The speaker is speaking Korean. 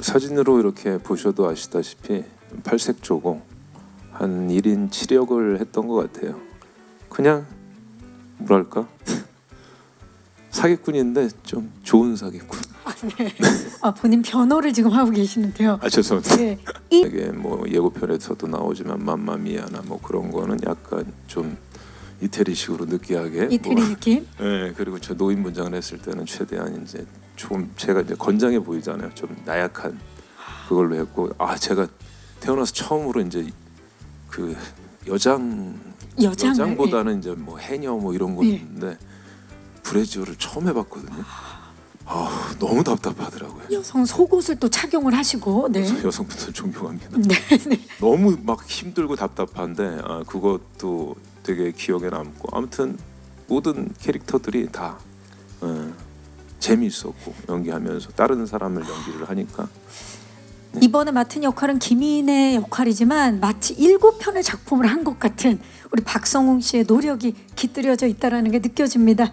사진으로 이렇게 보셔도 아시다시피 팔색조고 한 1인 7역을 했던 것 같아요. 그냥 뭐랄까 사기꾼인데 좀 좋은 사기꾼. 아, 본인 변호를 지금 하고 계시는데요. 아 죄송합니다. 네. 이 이게 뭐 예고편에서도 나오지만 맘마미아나 뭐 그런 거는 약간 좀 이태리식으로 느끼하게 이태리 뭐, 느낌. 네 그리고 저 노인 분장을 했을 때는 최대한 이제 좀 제가 이제 건장해 보이잖아요 좀 나약한 그걸로 했고 아 제가 태어나서 처음으로 이제 그 여장 여장을, 여장보다는 이제 뭐 해녀 뭐 이런 거 예. 있는데 브래지어를 처음 해봤거든요 아 너무 답답하더라고요 여성 속옷을 또 착용을 하시고 네. 그래서 여성분들 존경합니다 네, 네. 너무 막 힘들고 답답한데 아, 그것도 되게 기억에 남고 아무튼 모든 캐릭터들이 다 어, 재미있었고 연기하면서 다른 사람을 연기를 하니까 이번에 맡은 역할은 김인의 역할이지만 마치 일곱 편의 작품을 한 것 같은 우리 박성웅 씨의 노력이 깃들여져 있다라는 게 느껴집니다.